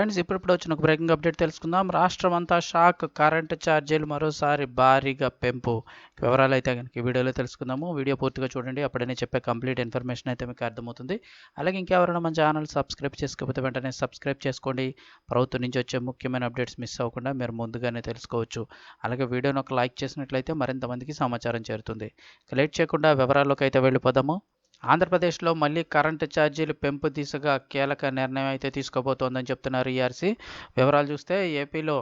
Friends ఇప్పుడు వచ్చిన ఒక బ్రేకింగ్ అప్డేట్ తెలుసుకుందాం. రాష్ట్రం అంతా షాక్ కరెంటు ఛార్జీలు మరోసారి భారీగా పెంపు. వివరాలు అయితే కనుక ఈ వీడియోలో తెలుసుకుందాము. వీడియో పూర్తిగా చూడండి. అప్పుడనే చెప్పే కంప్లీట్ ఇన్ఫర్మేషన్ అయితే మీకు అర్థమవుతుంది. అలాగే ఇంకెవరైనా మన ఛానల్ సబ్స్క్రైబ్ చేసుకోకపోతే వెంటనే సబ్స్క్రైబ్ చేసుకోండి. ప్రభుత్వం నుంచి వచ్చే ముఖ్యమైన అప్డేట్స్ మిస్ అవ్వకుండా మీరు ముందుగానే తెలుసుకోవచ్చు. అలాగే వీడియోని ఒక లైక్ చేసినట్లయితే మరింత మందికి సమాచారం చేరుతుంది. ఇక లేట్ చేయకుండా వివరాల్లోకి అయితే వెళ్ళిపోదాము. ఆంధ్రప్రదేశ్లో మళ్ళీ కరెంటు ఛార్జీలు పెంపు దిశగా కీలక నిర్ణయం అయితే తీసుకోబోతోందని చెప్తున్నారు ఈఆర్సీ. వివరాలు చూస్తే ఏపీలో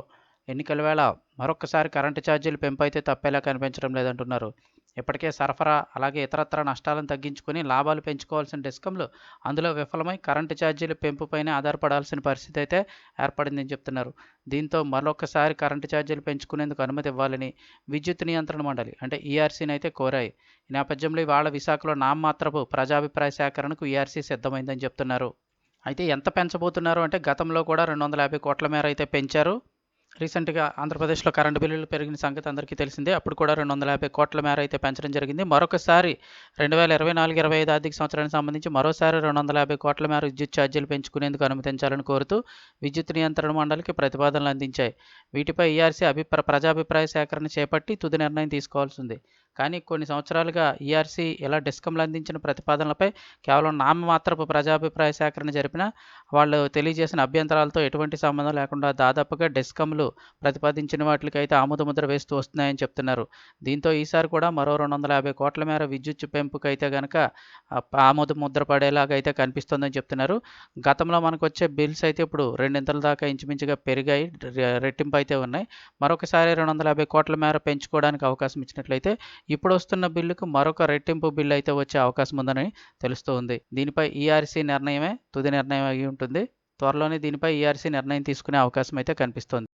ఎన్నికల వేళ మరొకసారి కరెంటు ఛార్జీలు పెంపు అయితే తప్పేలా కనిపించడం లేదంటున్నారు. ఇప్పటికే సరఫరా అలాగే ఇతరత్ర నష్టాలను తగ్గించుకొని లాభాలు పెంచుకోవాల్సిన డిస్కంలు అందులో విఫలమై కరెంటు ఛార్జీల పెంపుపైనే ఆధారపడాల్సిన పరిస్థితి అయితే ఏర్పడిందని చెప్తున్నారు. దీంతో మరొకసారి కరెంటు ఛార్జీలు పెంచుకునేందుకు అనుమతి ఇవ్వాలని విద్యుత్ నియంత్రణ మండలి అంటే ఈఆర్సీని అయితే కోరాయి. ఈ నేపథ్యంలో ఇవాళ విశాఖలో నామమాత్రపు ప్రజాభిప్రాయ సేకరణకు ఈఆర్సీ సిద్ధమైందని చెప్తున్నారు. అయితే ఎంత పెంచబోతున్నారు అంటే గతంలో కూడా రెండు వందల యాభై కోట్ల మేర అయితే పెంచారు. రీసెంట్గా ఆంధ్రప్రదేశ్లో కరెంటు బిల్లులు పెరిగిన సంగతి అందరికీ తెలిసిందే. అప్పుడు కూడా రెండు వందల యాభై కోట్ల మేర అయితే పెంచడం జరిగింది. మరొకసారి రెండు వేల ఇరవై నాలుగు ఇరవై ఐదు ఆర్థిక సంవత్సరానికి సంబంధించి మరోసారి రెండు వందల యాభై కోట్ల మేర విద్యుత్ ఛార్జీలు పెంచుకునేందుకు అనుమతించాలని కోరుతూ విద్యుత్ నియంత్రణ మండలికి ప్రతిపాదనలు అందించాయి. వీటిపై ఈఆర్సీ అభిప్రాయ ప్రజాభిప్రాయ సేకరణ చేపట్టి తుది నిర్ణయం తీసుకోవాల్సింది కానీ కొన్ని సంవత్సరాలుగా ఈఆర్సీ ఇలా డిస్కంలు అందించిన ప్రతిపాదనలపై కేవలం నామమాత్రపు ప్రజాభిప్రాయ సేకరణ జరిపిన వాళ్ళు తెలియజేసిన అభ్యంతరాలతో ఎటువంటి సంబంధం లేకుండా దాదాపుగా డిస్కంలు ప్రతిపాదించిన వాటికైతే ఆముదముద్ర వేస్తూ వస్తున్నాయని చెప్తున్నారు. దీంతో ఈసారి కూడా మరో రెండు వందల యాభై కోట్ల మేర విద్యుత్ పెంపుకైతే కనుక ఆమోద ముద్ర పడేలాగా అయితే కనిపిస్తుందని చెప్తున్నారు. గతంలో మనకు వచ్చే బిల్స్ అయితే ఇప్పుడు రెండింతల దాకా ఇంచుమించుగా పెరిగాయి. రెట్టింపు అయితే ఉన్నాయి. మరొకసారి రెండు వందల యాభై కోట్ల మేర పెంచుకోవడానికి అవకాశం ఇచ్చినట్లయితే ఇప్పుడు వస్తున్న బిల్లుకు మరొక రెట్టింపు బిల్లు అయితే వచ్చే అవకాశం ఉందని తెలుస్తోంది. దీనిపై ఈఆర్సీ నిర్ణయమే తుది నిర్ణయం అయి ఉంటుంది. త్వరలోనే దీనిపై ఈఆర్సీ నిర్ణయం తీసుకునే అవకాశం అయితే కనిపిస్తోంది.